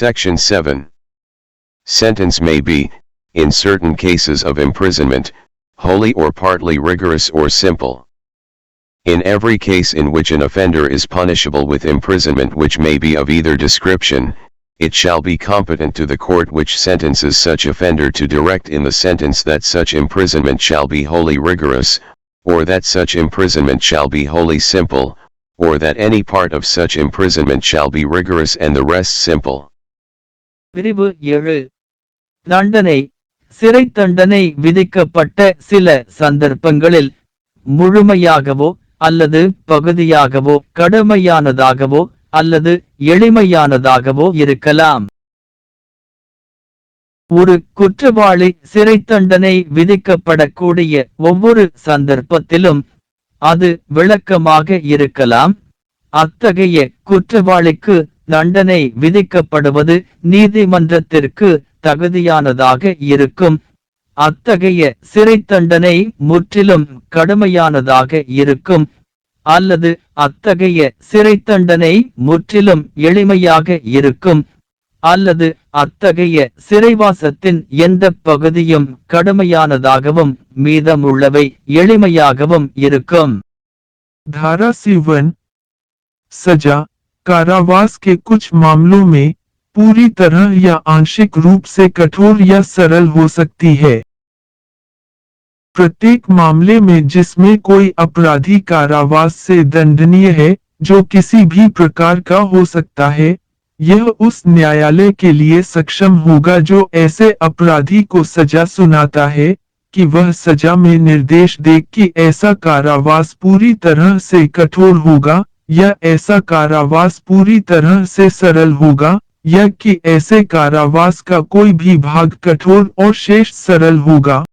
Section 7. Sentence may be, in certain cases of imprisonment, wholly or partly rigorous or simple. In every case in which an offender is punishable with imprisonment which may be of either description, it shall be competent to the court which sentences such offender to direct in the sentence that such imprisonment shall be wholly rigorous, or that such imprisonment shall be wholly simple, or that any part of such imprisonment shall be rigorous and the rest simple. பிரிவு ஏழு. தண்டனை. சிறை தண்டனை விதிக்கப்பட்ட சில சந்தர்ப்பங்களில் முழுமையாகவோ அல்லது பகுதியாகவோ கடுமையானதாகவோ அல்லது எளிமையானதாகவோ இருக்கலாம். ஒரு குற்றவாளி சிறை தண்டனை விதிக்கப்படக்கூடிய ஒவ்வொரு சந்தர்ப்பத்திலும் அது விளக்கமாக இருக்கலாம். அத்தகைய குற்றவாளிக்கு தண்டனை விதிக்கப்படுவது நீதிமன்றத்திற்கு தகுதியானதாக இருக்கும். அத்தகைய சிறை தண்டனை முற்றிலும் கடுமையானதாக இருக்கும். அல்லது அத்தகைய சிறை தண்டனை முற்றிலும் எளிமையாக இருக்கும். அல்லது அத்தகைய சிறைவாசத்தின் எந்த பகுதியும் கடுமையானதாகவும் மீதமுள்ளவை எளிமையாகவும் இருக்கும். தாராசிவன் சஜா कारावास के कुछ मामलों में पूरी तरह या आंशिक रूप से कठोर या सरल हो सकती है। प्रत्येक मामले में जिसमें कोई अपराधी कारावास से दंडनीय है, जो किसी भी प्रकार का हो सकता है, यह उस न्यायालय के लिए सक्षम होगा जो ऐसे अपराधी को सजा सुनाता है कि वह सजा में निर्देश दे कि ऐसा कारावास पूरी तरह से कठोर होगा या ऐसा कारावास पूरी तरह से सरल होगा या कि ऐसे कारावास का कोई भी भाग कठोर और शेष सरल होगा।